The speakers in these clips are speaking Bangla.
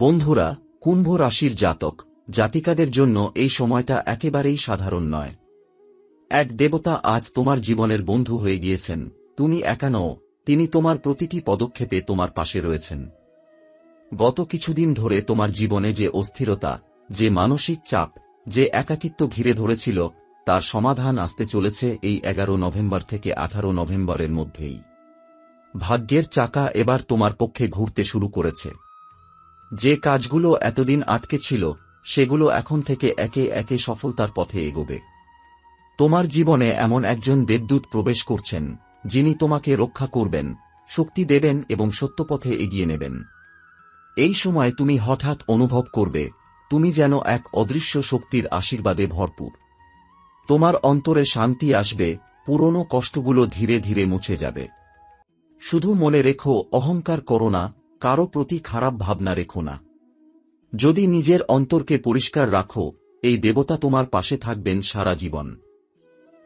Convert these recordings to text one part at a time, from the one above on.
বন্ধুরা, কুম্ভ রাশির জাতক, জাতিকাদের জন্য এই সময়টা একেবারেই সাধারণ নয়। এক দেবতা আজ তোমার জীবনের বন্ধু হয়ে গিয়েছেন। তুমি একা নও, তিনি তোমার প্রতিটি পদক্ষেপে তোমার পাশে রয়েছেন। গত কিছুদিন ধরে তোমার জীবনে যে অস্থিরতা, যে মানসিক চাপ, যে একাকিত্ব ঘিরে ধরেছিল, তার সমাধান আসতে চলেছে এই এগারো নভেম্বর থেকে আঠারো নভেম্বরের মধ্যেই। ভাগ্যের চাকা এবার তোমার পক্ষে ঘুরতে শুরু করেছে। যে কাজগুলো এতদিন আটকে ছিল, সেগুলো এখন থেকে একে একে সফলতার পথে এগোবে। তোমার জীবনে এমন একজন দেবদূত প্রবেশ করছেন, যিনি তোমাকে রক্ষা করবেন, শক্তি দেবেন এবং সত্যপথে এগিয়ে নেবেন। এই সময় তুমি হঠাৎ অনুভব করবে, তুমি যেন এক অদৃশ্য শক্তির আশীর্বাদে ভরপুর। তোমার অন্তরে শান্তি আসবে, পুরনো কষ্টগুলো ধীরে ধীরে মুছে যাবে। শুধু মনে রেখো, অহংকার করো না কারও প্রতি খারাপ ভাবনা রেখো না। যদি নিজের অন্তরকে পরিষ্কার রাখো, এই দেবতা তোমার পাশে থাকবেন সারা জীবন।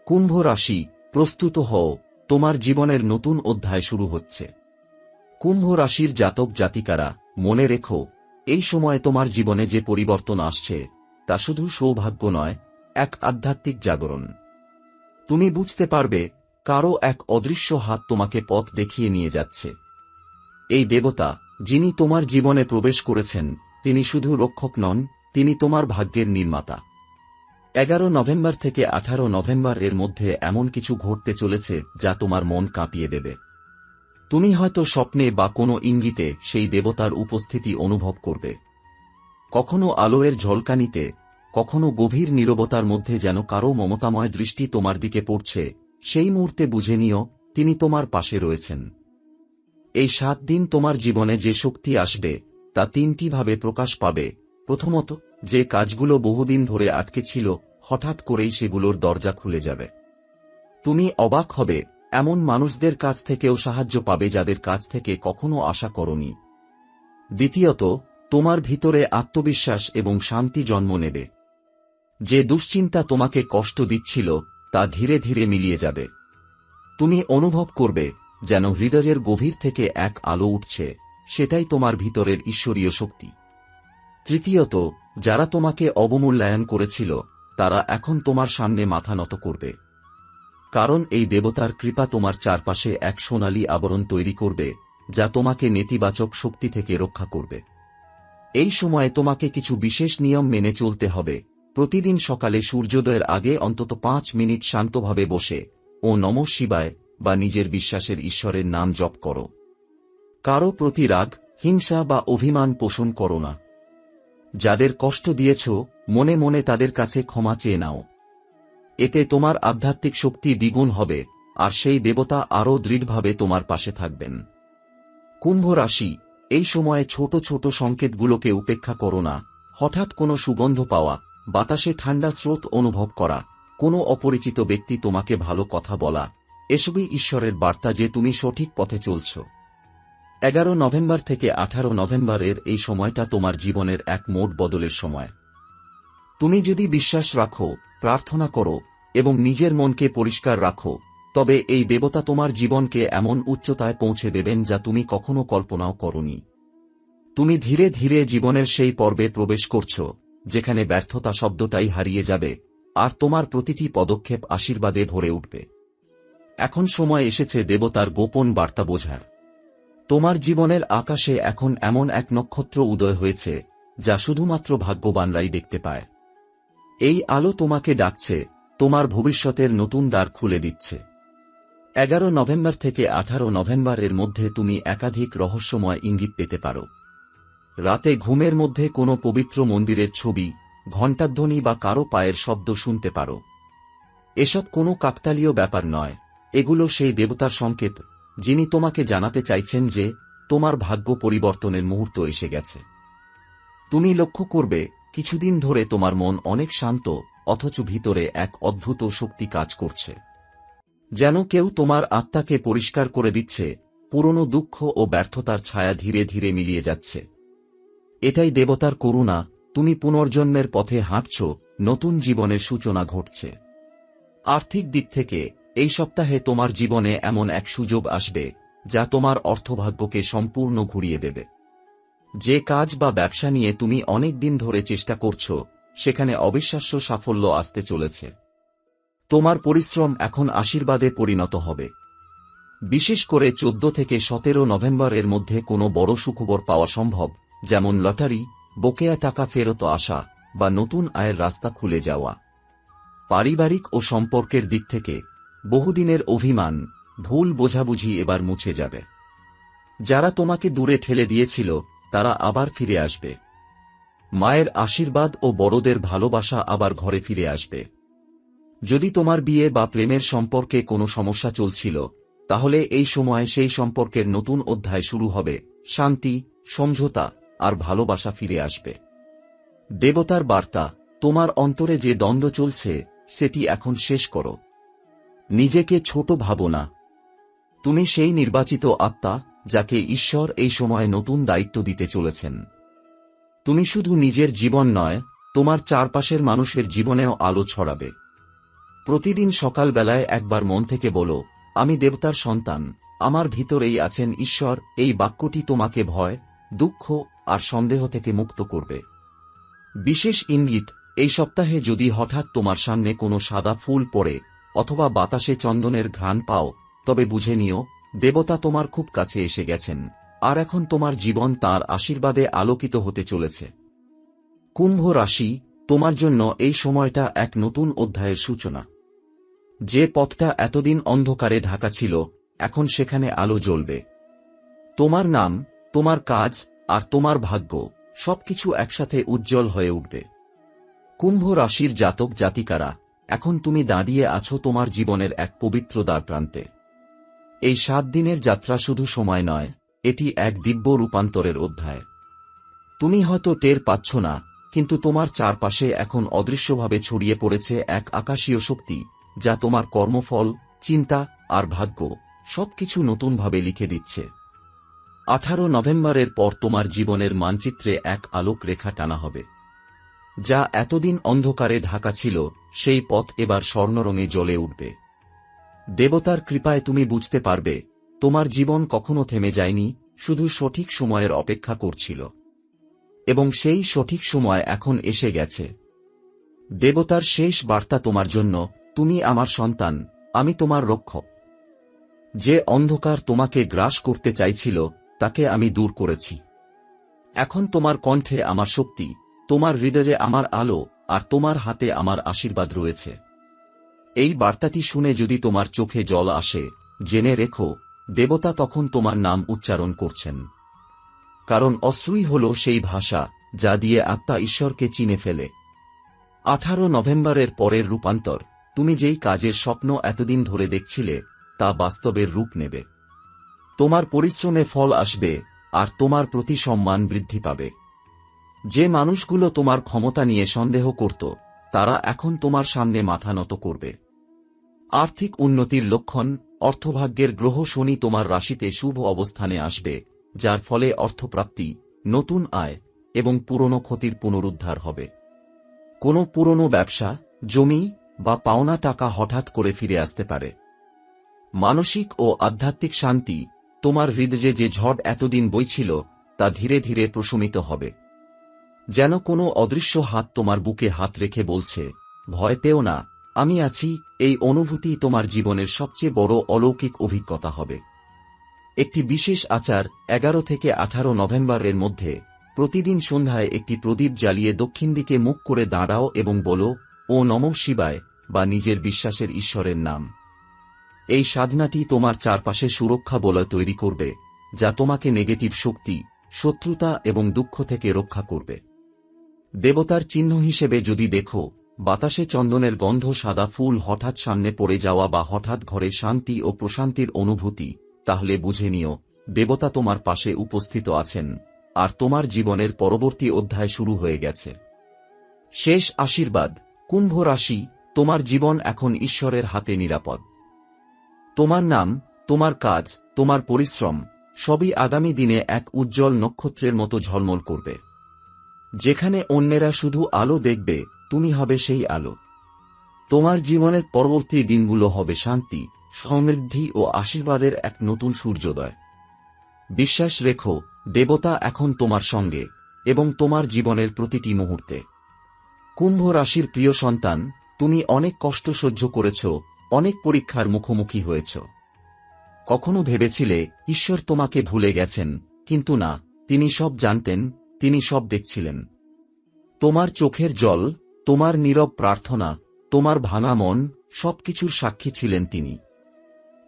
কুম্ভ রাশি, প্রস্তুত হও, তোমার জীবনের নতুন অধ্যায় শুরু হচ্ছে। কুম্ভ রাশির জাতক জাতিকারা, মনে রেখো, এই সময় তোমার জীবনে যে পরিবর্তন আসছে, তা শুধু সৌভাগ্য নয়, এক আধ্যাত্মিক জাগরণ। তুমি বুঝতে পারবে কারও এক অদৃশ্য হাত তোমাকে পথ দেখিয়ে নিয়ে যাচ্ছে। এই দেবতা, যিনি তোমার জীবনে প্রবেশ করেছেন, তিনি শুধু রক্ষক নন, তিনি তোমার ভাগ্যের নির্মাতা। এগারো নভেম্বর থেকে আঠারো নভেম্বর এর মধ্যে এমন কিছু ঘটতে চলেছে, যা তোমার মন কাঁপিয়ে দেবে। তুমি হয়তো স্বপ্নে বা কোনো ইঙ্গিতে সেই দেবতার উপস্থিতি অনুভব করবে। কখনো আলোয়ের ঝলকানিতে, কখনো গভীর নীরবতার মধ্যে যেন কারও মমতাময় দৃষ্টি তোমার দিকে পড়ছে, সেই মুহূর্তে বুঝে নিও, তিনি তোমার পাশে রয়েছেন। এই সাত দিন তোমার জীবনে যে শক্তি আসবে, তা তিনটি ভাবে প্রকাশ পাবে। প্রথমত, যে কাজগুলো বহুদিন ধরে আটকে ছিল, হঠাৎ করেই সেগুলোর দরজা খুলে যাবে। তুমি অবাক হবে, এমন মানুষদের কাছ থেকেও সাহায্য পাবে যাদের কাছ থেকে কখনো আশা করনি। দ্বিতীয়ত, তোমার ভিতরে আত্মবিশ্বাস এবং শান্তি জন্ম নেবে। যে দুশ্চিন্তা তোমাকে কষ্ট দিচ্ছিল, তা ধীরে ধীরে মিলিয়ে যাবে। তুমি অনুভব করবে যেন হৃদয়ের গভীর থেকে এক আলো উঠছে, সেটাই তোমার ভিতরের ঈশ্বরীয় শক্তি। তৃতীয়ত, যারা তোমাকে অবমূল্যায়ন করেছিল, তারা এখন তোমার সামনে মাথা নত করবে। কারণ এই দেবতার কৃপা তোমার চারপাশে এক সোনালী আবরণ তৈরি করবে, যা তোমাকে নেতিবাচক শক্তি থেকে রক্ষা করবে। এই সময়ে তোমাকে কিছু বিশেষ নিয়ম মেনে চলতে হবে। প্রতিদিন সকালে সূর্যোদয়ের আগে অন্তত পাঁচ মিনিট শান্তভাবে বসে, ও নম শিবায় বা নিজের বিশ্বাসের ঈশ্বরের নাম জপ করো। কারও প্রতি রাগ, হিংসা বা অভিমান পোষণ করো না। যাদের কষ্ট দিয়েছ, মনে মনে তাদের কাছে ক্ষমা চেয়ে নাও। এতে তোমার আধ্যাত্মিক শক্তি দ্বিগুণ হবে, আর সেই দেবতা আরও দৃঢ়ভাবে তোমার পাশে থাকবেন। কুম্ভ রাশি, এই সময়ে ছোট ছোট সংকেতগুলোকে উপেক্ষা করো না। হঠাৎ কোনো সুগন্ধ পাওয়া, বাতাসে ঠান্ডা স্রোত অনুভব করা, কোনো অপরিচিত ব্যক্তি তোমাকে ভালো কথা বলা এসবই ঈশ্বরের বার্তা যে তুমি সঠিক পথে চলছ। এগারো নভেম্বর থেকে আঠারো নভেম্বরের এই সময়টা তোমার জীবনের এক মোট বদলের সময়। তুমি যদি বিশ্বাস রাখো, প্রার্থনা করো, এবং নিজের মনকে পরিষ্কার রাখো, তবে এই দেবতা তোমার জীবনকে এমন উচ্চতায় পৌঁছে দেবেন যা তুমি কখনো কল্পনাও করনি। তুমি ধীরে ধীরে জীবনের সেই পর্বে প্রবেশ করছ, যেখানে ব্যর্থতা শব্দটাই হারিয়ে যাবে, আর তোমার প্রতিটি পদক্ষেপ আশীর্বাদে ভরে উঠবে। এখন সময় এসেছে দেবতার গোপন বার্তা বোঝার। তোমার জীবনের আকাশে এখন এমন এক নক্ষত্র উদয় হয়েছে, যা শুধুমাত্র ভাগ্যবানরাই দেখতে পায়। এই আলো তোমাকে ডাকছে, তোমার ভবিষ্যতের নতুন দ্বার খুলে দিচ্ছে। এগারো নভেম্বর থেকে আঠারো নভেম্বরের মধ্যে তুমি একাধিক রহস্যময় ইঙ্গিত পেতে পারো। রাতে ঘুমের মধ্যে কোনো পবিত্র মন্দিরের ছবি, ঘণ্টাধ্বনি বা কারও পায়ের শব্দ শুনতে পারো। এসব কোনো কাকতালীয় ব্যাপার নয়। এগুলো সেই দেবতার সংকেত, যিনি তোমাকে জানাতে চাইছেন যে তোমার ভাগ্য পরিবর্তনের মুহূর্ত এসে গেছে। তুমি লক্ষ্য করবে, কিছুদিন ধরে তোমার মন অনেক শান্ত, অথচ ভিতরে এক অদ্ভুত শক্তি কাজ করছে। যেন কেউ তোমার আত্মাকে পরিষ্কার করে দিচ্ছে, পুরনো দুঃখ ও ব্যর্থতার ছায়া ধীরে ধীরে মিলিয়ে যাচ্ছে। এটাই দেবতার করুণা, তুমি পুনর্জন্মের পথে হাঁটছ, নতুন জীবনের সূচনা ঘটছে। আর্থিক দিক থেকে এই সপ্তাহে তোমার জীবনে এমন এক সুযোগ আসবে, যা তোমার অর্থভাগ্যকে সম্পূর্ণ ঘুরিয়ে দেবে। যে কাজ বা ব্যবসা নিয়ে তুমি অনেক দিন ধরে চেষ্টা করছ, সেখানে অবিশ্বাস্য সাফল্য আসতে চলেছে। তোমার পরিশ্রম এখন আশীর্বাদে পরিণত হবে। বিশেষ করে চোদ্দ থেকে সতেরো নভেম্বরের মধ্যে কোনো বড় সুখবর পাওয়া সম্ভব, যেমন লটারি, বকেয়া টাকা ফেরত আসা, বা নতুন আয়ের রাস্তা খুলে যাওয়া। পারিবারিক ও সম্পর্কের দিক থেকে বহুদিনের অভিমান, ভুল বোঝাবুঝি এবার মুছে যাবে। যারা তোমাকে দূরে ঠেলে দিয়েছিল, তারা আবার ফিরে আসবে। মায়ের আশীর্বাদ ও বড়দের ভালোবাসা আবার ঘরে ফিরে আসবে। যদি তোমার বিয়ে বা প্রেমের সম্পর্কে কোনো সমস্যা চলছিল, তাহলে এই সময় সেই সম্পর্কের নতুন অধ্যায় শুরু হবে, শান্তি, সমঝোতা আর ভালোবাসা ফিরে আসবে। দেবতার বার্তা, তোমার অন্তরে যে দ্বন্দ্ব চলছে, সেটি এখন শেষ করো। নিজেকে ছোট ভাবো না। তুমি সেই নির্বাচিত আত্মা যাকে ঈশ্বর এই সময় নতুন দায়িত্ব দিতে চলেছেন। তুমি শুধু নিজের জীবন নয়, তোমার চারপাশের মানুষের জীবনেও আলো ছড়াবে। প্রতিদিন সকালবেলায় একবার মন থেকে বলো, আমি দেবতার সন্তান, আমার ভিতরেই আছেন ঈশ্বর, এই বাক্যটি তোমাকে ভয়, দুঃখ আর সন্দেহ থেকে মুক্ত করবে। বিশেষ ইঙ্গিত, এই সপ্তাহে যদি হঠাৎ তোমার সামনে কোনো সাদা ফুল পড়ে অথবা বাতাসে চন্দনের ঘ্রাণ পাও, তবে বুঝে নিও, দেবতা তোমার খুব কাছে এসে গেছেন, আর এখন তোমার জীবন তার আশীর্বাদে আলোকিত হতে চলেছে। কুম্ভ রাশি, তোমার জন্য এই সময়টা এক নতুন অধ্যায়ের সূচনা। যে পথটা এতদিন অন্ধকারে ঢাকা ছিল, এখন সেখানে আলো জ্বলবে। তোমার নাম, তোমার কাজ, আর তোমার ভাগ্য, সবকিছু একসাথে উজ্জ্বল হয়ে উঠবে। কুম্ভ রাশির জাতক জাতিকারা এখন তুমি দাঁড়িয়ে আছো তোমার জীবনের এক পবিত্র দ্বার প্রান্তে এই সাত দিনের যাত্রা শুধু সময় নয়, এটি এক দিব্য রূপান্তরের অধ্যায়। তুমি হয়তো টের পাচ্ছ না, কিন্তু তোমার চারপাশে এখন অদৃশ্যভাবে ছড়িয়ে পড়েছে এক আকাশীয় শক্তি, যা তোমার কর্মফল, চিন্তা আর ভাগ্য সবকিছু নতুনভাবে লিখে দিচ্ছে। আঠারো নভেম্বরের পর তোমার জীবনের মানচিত্রে এক আলোক রেখা টানা হবে। যা এতদিন অন্ধকারে ঢাকা ছিল, সেই পথ এবার স্বর্ণরঙে জ্বলে উঠবে। দেবতার কৃপায় তুমি বুঝতে পারবে, তোমার জীবন কখনো থেমে যায়নি, শুধু সঠিক সময়ের অপেক্ষা করছিল। এবং সেই সঠিক সময় এখন এসে গেছে। দেবতার শেষ বার্তা তোমার জন্য, তুমি আমার সন্তান, আমি তোমার রক্ষক। যে অন্ধকার তোমাকে গ্রাস করতে চাইছিল, তাকে আমি দূর করেছি। এখন তোমার কণ্ঠে আমার শক্তি তোমার হৃদয়ে আমার আলো আর তোমার হাতে আমার আশীর্বাদ রয়েছে। এই বার্তাটি শুনে যদি তোমার চোখে জল আসে, জেনে রেখো, দেবতা তখন তোমার নাম উচ্চারণ করছেন। কারণ অশ্রুই হল সেই ভাষা যা দিয়ে আত্মা ঈশ্বরকে চিনে ফেলে। আঠারো নভেম্বরের পরের রূপান্তর, তুমি যেই কাজের স্বপ্ন এতদিন ধরে দেখছিলে, তা বাস্তবের রূপ নেবে। তোমার পরিশ্রমে ফল আসবে, আর তোমার প্রতি সম্মান বৃদ্ধি পাবে। যে মানুষগুলো তোমার ক্ষমতা নিয়ে সন্দেহ করত, তারা এখন তোমার সামনে মাথা নত করবে। আর্থিক উন্নতির লক্ষণ, অর্থভাগ্যের গ্রহ শনি তোমার রাশিতে শুভ অবস্থানে আসবে, যার ফলে অর্থপ্রাপ্তি, নতুন আয় এবং পুরনো ক্ষতির পুনরুদ্ধার হবে। কোনো পুরনো ব্যবসা, জমি বা পাওনা টাকা হঠাৎ করে ফিরে আসতে পারে। মানসিক ও আধ্যাত্মিক শান্তি তোমার হৃদয়ে যে ঝড় এতদিন বইছিল, তা ধীরে ধীরে প্রশমিত হবে। যেন কোনো অদৃশ্য হাত তোমার বুকে হাত রেখে বলছে, ভয় পেও না, আমি আছি, এই অনুভূতি তোমার জীবনের সবচেয়ে বড় অলৌকিক অভিজ্ঞতা হবে। একটি বিশেষ আচার এগারো থেকে আঠারো নভেম্বরের মধ্যে, প্রতিদিন সন্ধ্যায় একটি প্রদীপ জ্বালিয়ে দক্ষিণ দিকে মুখ করে দাঁড়াও এবং বলো, ও নম শিবায় বা নিজের বিশ্বাসের ঈশ্বরের নাম। এই সাধনাটি তোমার চারপাশে সুরক্ষা বলয় তৈরি করবে, যা তোমাকে নেগেটিভ শক্তি, শত্রুতা এবং দুঃখ থেকে রক্ষা করবে। দেবতার চিহ্ন হিসেবে যদি দেখো, বাতাসে চন্দনের গন্ধ সাদা ফুল হঠাৎ সামনে পড়ে যাওয়া বা হঠাৎ ঘরে শান্তি ও প্রশান্তির অনুভূতি, তাহলে বুঝে নিও, দেবতা তোমার পাশে উপস্থিত আছেন, আর তোমার জীবনের পরবর্তী অধ্যায় শুরু হয়ে গেছে। শেষ আশীর্বাদ, কুম্ভ রাশি, তোমার জীবন এখন ঈশ্বরের হাতে নিরাপদ। তোমার নাম, তোমার কাজ, তোমার পরিশ্রম, সবই আগামী দিনে এক উজ্জ্বল নক্ষত্রের মতো ঝলমল করবে। যেখানে অন্যেরা শুধু আলো দেখবে, তুমি হবে সেই আলো। তোমার জীবনের পরবর্তী দিনগুলো হবে শান্তি, সমৃদ্ধি ও আশীর্বাদের এক নতুন সূর্যোদয়। বিশ্বাস রেখো, দেবতা এখন তোমার সঙ্গে এবং তোমার জীবনের প্রতিটি মুহূর্তে। কুম্ভ রাশির প্রিয় সন্তান, তুমি অনেক কষ্ট সহ্য করেছ, অনেক পরীক্ষার মুখোমুখি হয়েছ। কখনো ভেবেছিলে, ঈশ্বর তোমাকে ভুলে গেছেন, কিন্তু না, তিনি সব জানতেন তিনি সব দেখছিলেন। তোমার চোখের জল, তোমার নীরব প্রার্থনা, তোমার ভাঙা মন, সবকিছুর সাক্ষী ছিলেন তিনি।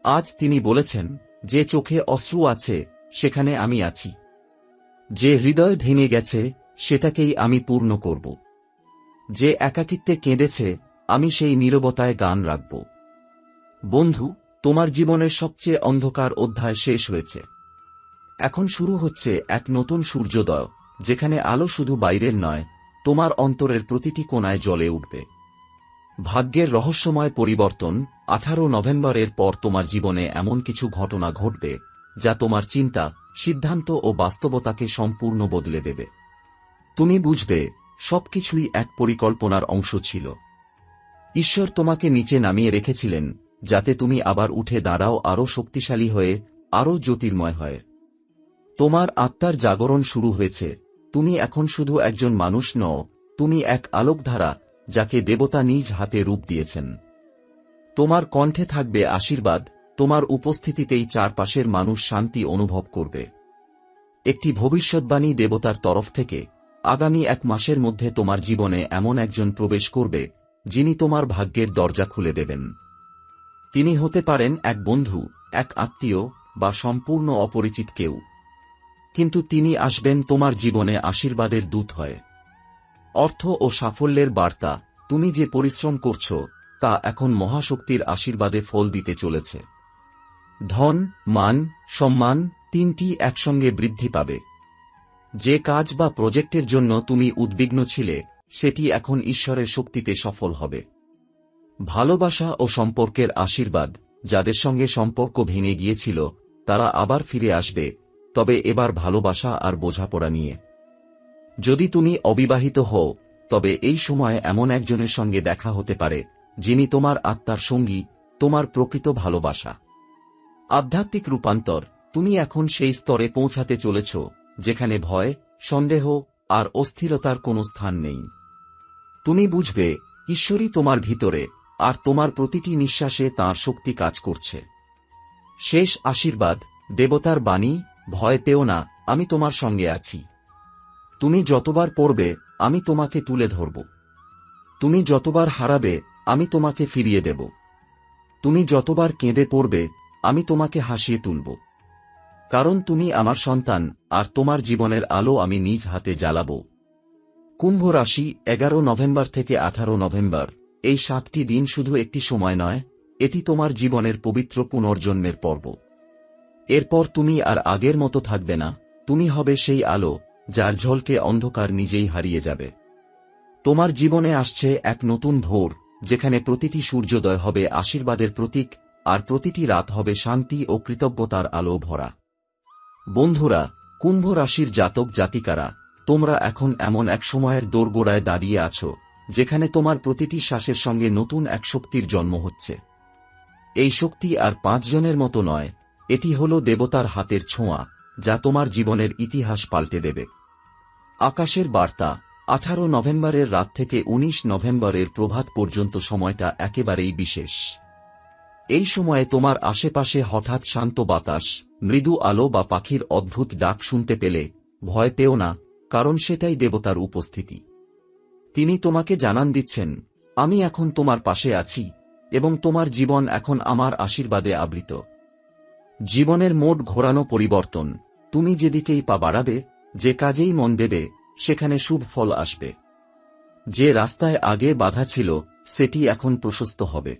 আজ তিনি বলেছেন, যে চোখে অশ্রু আছে, সেখানে আমি আছি। যে হৃদয় ভেঙে গেছে, সেটাকেই আমি পূর্ণ করব। যে একাকিত্বে কেঁদেছে, আমি সেই নীরবতায় গান রাখব। বন্ধু, তোমার জীবনের সবচেয়ে অন্ধকার অধ্যায় শেষ হয়েছে। এখন শুরু হচ্ছে এক নতুন সূর্যোদয়। যেখানে আলো শুধু বাইরের নয়, তোমার অন্তরের প্রতিটি কোণায় জ্বলে উঠবে। ভাগ্যের রহস্যময় পরিবর্তন আঠারো নভেম্বরের পর তোমার জীবনে এমন কিছু ঘটনা ঘটবে, যা তোমার চিন্তা, সিদ্ধান্ত ও বাস্তবতাকে সম্পূর্ণ বদলে দেবে। তুমি বুঝবে, সবকিছুই এক পরিকল্পনার অংশ ছিল। ঈশ্বর তোমাকে নিচে নামিয়ে রেখেছিলেন, যাতে তুমি আবার উঠে দাঁড়াও আরও শক্তিশালী হয়ে, আরও জ্যোতির্ময় হয়। তোমার আত্মার জাগরণ শুরু হয়েছে। তুমি এখন শুধু একজন মানুষ নও, তুমি এক আলোকধারা, যাকে দেবতা নিজ হাতে রূপ দিয়েছেন। তোমার কণ্ঠে থাকবে আশীর্বাদ, তোমার উপস্থিতিতেই চারপাশের মানুষ শান্তি অনুভব করবে। একটি ভবিষ্যৎবাণী দেবতার তরফ থেকে, আগামী এক মাসের মধ্যে তোমার জীবনে এমন একজন প্রবেশ করবে, যিনি তোমার ভাগ্যের দরজা খুলে দেবেন। তিনি হতে পারেন এক বন্ধু, এক আত্মীয়, বা সম্পূর্ণ অপরিচিত কেউ। কিন্তু তিনি আসবেন তোমার জীবনে আশীর্বাদের দূত হয়ে। অর্থ ও সাফল্যের বার্তা, তুমি যে পরিশ্রম করছ, তা এখন মহাশক্তির আশীর্বাদে ফল দিতে চলেছে। ধন, মান, সম্মান তিনটি একসঙ্গে বৃদ্ধি পাবে। যে কাজ বা প্রজেক্টের জন্য তুমি উদ্বিগ্ন ছিলে, সেটি এখন ঈশ্বরের শক্তিতে সফল হবে। ভালোবাসা ও সম্পর্কের আশীর্বাদ, যাদের সঙ্গে সম্পর্ক ভেঙে গিয়েছিল, তারা আবার ফিরে আসবে তবে এবার ভালোবাসা আর বোঝাপড়া নিয়ে। যদি তুমি অবিবাহিত হও, তবে এই সময় এমন একজনের সঙ্গে দেখা হতে পারে, যিনি তোমার আত্মার সঙ্গী, তোমার প্রকৃত ভালোবাসা। আধ্যাত্মিক রূপান্তর, তুমি এখন সেই স্তরে পৌঁছাতে চলেছ, যেখানে ভয়, সন্দেহ আর অস্থিরতার কোনো স্থান নেই। তুমি বুঝবে, ঈশ্বরই তোমার ভিতরে, আর তোমার প্রতিটি নিঃশ্বাসে তাঁর শক্তি কাজ করছে। শেষ আশীর্বাদ, দেবতার বাণী ভয় পেও না, আমি তোমার সঙ্গে আছি। তুমি যতবার পড়বে, আমি তোমাকে তুলে ধরব। তুমি যতবার হারাবে, আমি তোমাকে ফিরিয়ে দেব। তুমি যতবার কেঁদে পড়বে, আমি তোমাকে হাসিয়ে তুলব। কারণ তুমি আমার সন্তান, আর তোমার জীবনের আলো আমি নিজ হাতে জ্বালাব। কুম্ভ রাশি, এগারো নভেম্বর থেকে আঠারো নভেম্বর। এই সাতটি দিন শুধু একটি সময় নয়, এটি তোমার জীবনের পবিত্র পুনর্জন্মের পর্ব। এরপর তুমি আর আগের মতো থাকবে না, তুমি হবে সেই আলো, যার ঝলকে অন্ধকার নিজেই হারিয়ে যাবে। তোমার জীবনে আসছে এক নতুন ভোর, যেখানে প্রতিটি সূর্যোদয় হবে আশীর্বাদের প্রতীক, আর প্রতিটি রাত হবে শান্তি ও কৃতজ্ঞতার আলো ভরা। বন্ধুরা, কুম্ভ রাশির জাতক জাতিকারা, তোমরা এখন এমন এক সময়ের দোরগোড়ায় দাঁড়িয়ে আছো, যেখানে তোমার প্রতিটি শ্বাসের সঙ্গে নতুন এক শক্তির জন্ম হচ্ছে। এই শক্তি আর পাঁচজনের মতো নয় এটি হল দেবতার হাতের ছোঁয়া, যা তোমার জীবনের ইতিহাস পাল্টে দেবে। আকাশের বার্তা, আঠারো নভেম্বরের রাত থেকে ১৯ নভেম্বরের প্রভাত পর্যন্ত সময়টা একেবারেই বিশেষ। এই সময়ে তোমার আশেপাশে হঠাৎ শান্ত বাতাস, মৃদু আলো বা পাখির অদ্ভুত ডাক শুনতে পেলে ভয় পেও না, কারণ সেটাই দেবতার উপস্থিতি। তিনি তোমাকে জানান দিচ্ছেন, আমি এখন তোমার পাশে আছি এবং তোমার জীবন এখন আমার আশীর্বাদে আবৃত। জীবনের মোট ঘোরানো পরিবর্তন। তুমি যেদিকেই পা বাড়াবে, যে কাজেই মন দেবে, সেখানে শুভ ফল আসবে। যে রাস্তায় আগে বাধা ছিল, সেটি এখন প্রশস্ত হবে।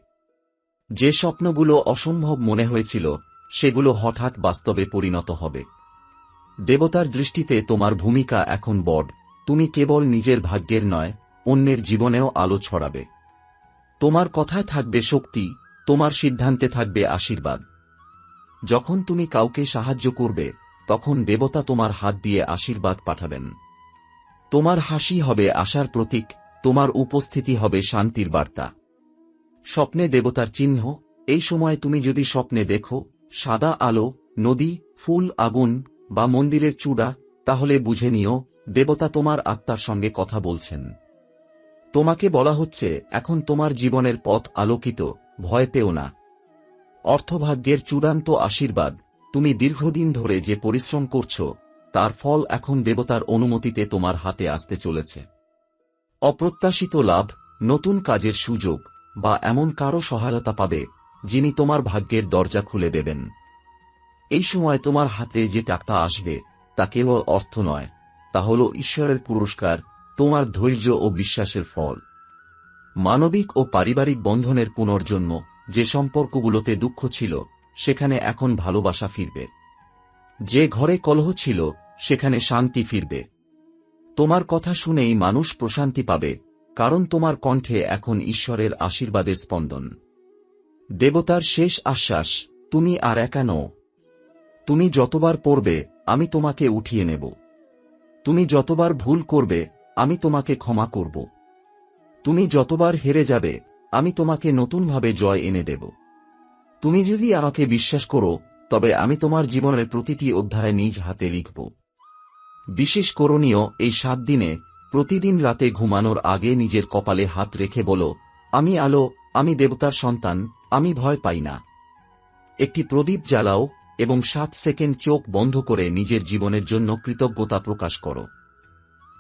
যে স্বপ্নগুলো অসম্ভব মনে হয়েছিল, সেগুলো হঠাৎ বাস্তবে পরিণত হবে। দেবতার দৃষ্টিতে তোমার ভূমিকা এখন বড়। তুমি কেবল নিজের ভাগ্যের নয়, অন্যের জীবনেও আলো ছড়াবে। তোমার কথায় থাকবে শক্তি, তোমার সিদ্ধান্তে থাকবে আশীর্বাদ। যখন তুমি কাউকে সাহায্য করবে, তখন দেবতা তোমার হাত দিয়ে আশীর্বাদ পাঠাবেন। তোমার হাসি হবে আশার প্রতীক, তোমার উপস্থিতি হবে শান্তির বার্তা। স্বপ্নে দেবতার চিহ্ন, এই সময় তুমি যদি স্বপ্নে দেখো, সাদা আলো, নদী, ফুল, আগুন, বা মন্দিরের চূড়া, তাহলে বুঝে নিও, দেবতা তোমার আত্মার সঙ্গে কথা বলছেন। তোমাকে বলা হচ্ছে, এখন তোমার জীবনের পথ আলোকিত, ভয় পেও না। অর্থভাগ্যের চূড়ান্ত আশীর্বাদ। তুমি দীর্ঘদিন ধরে যে পরিশ্রম করছ, তার ফল এখন দেবতার অনুমতিতে তোমার হাতে আসতে চলেছে। অপ্রত্যাশিত লাভ, নতুন কাজের সুযোগ, বা এমন কারও সহায়তা পাবে, যিনি তোমার ভাগ্যের দরজা খুলে দেবেন। এই সময় তোমার হাতে যে টাকা আসবে, তা কেবল অর্থ নয়, তা হল ঈশ্বরের পুরস্কার, তোমার ধৈর্য ও বিশ্বাসের ফল। মানবিক ও পারিবারিক বন্ধনের পুনর্জন্ম যে সম্পর্কগুলোতে দুঃখ ছিল, সেখানে এখন ভালোবাসা ফিরবে। যে ঘরে কলহ ছিল, সেখানে শান্তি ফিরবে। তোমার কথা শুনেই মানুষ প্রশান্তি পাবে, কারণ তোমার কণ্ঠে এখন ঈশ্বরের আশীর্বাদের স্পন্দন। দেবতার শেষ আশ্বাস, তুমি আর একা নও। তুমি যতবার পড়বে, আমি তোমাকে উঠিয়ে নেব। তুমি যতবার ভুল করবে, আমি তোমাকে ক্ষমা করব। তুমি যতবার হেরে যাবে আমি তোমাকে নতুনভাবে জয় এনে দেব। তুমি যদি আমাকে বিশ্বাস করো, তবে আমি তোমার জীবনের প্রতিটি অধ্যায় নিজ হাতে লিখব। বিশেষ করণীয়, এই সাত দিনে প্রতিদিন রাতে ঘুমানোর আগে নিজের কপালে হাত রেখে বলো, আমি আলো, আমি দেবতার সন্তান, আমি ভয় পাই না। একটি প্রদীপ জ্বালাও এবং সাত সেকেন্ড চোখ বন্ধ করে নিজের জীবনের জন্য কৃতজ্ঞতা প্রকাশ করো।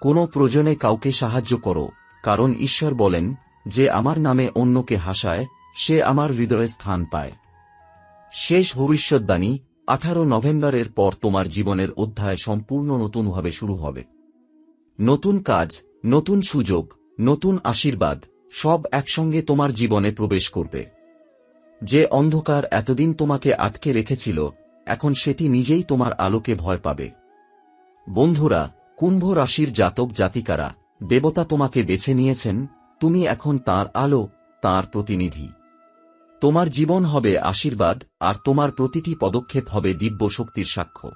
কোনো প্রয়োজনে কাউকে সাহায্য করো, কারণ ঈশ্বর বলেন যে আমার নামে অন্যকে হাসায়, সে আমার হৃদয়ে স্থান পায়। শেষ ভবিষ্যৎবাণী আঠারো নভেম্বরের পর তোমার জীবনের অধ্যায় সম্পূর্ণ নতুনভাবে শুরু হবে। নতুন কাজ, নতুন সুযোগ, নতুন আশীর্বাদ, সব একসঙ্গে তোমার জীবনে প্রবেশ করবে। যে অন্ধকার এতদিন তোমাকে আটকে রেখেছিল, এখন সেটি নিজেই তোমার আলোকে ভয় পাবে। বন্ধুরা, কুম্ভ রাশির জাতক জাতিকারা দেবতা তোমাকে বেছে নিয়েছেন তুমি এখন তার আলো, তার প্রতিনিধি। তোমার জীবন হবে আশীর্বাদ, আর তোমার প্রতিটি পদক্ষেপ হবে দিব্য শক্তির সাক্ষ্য।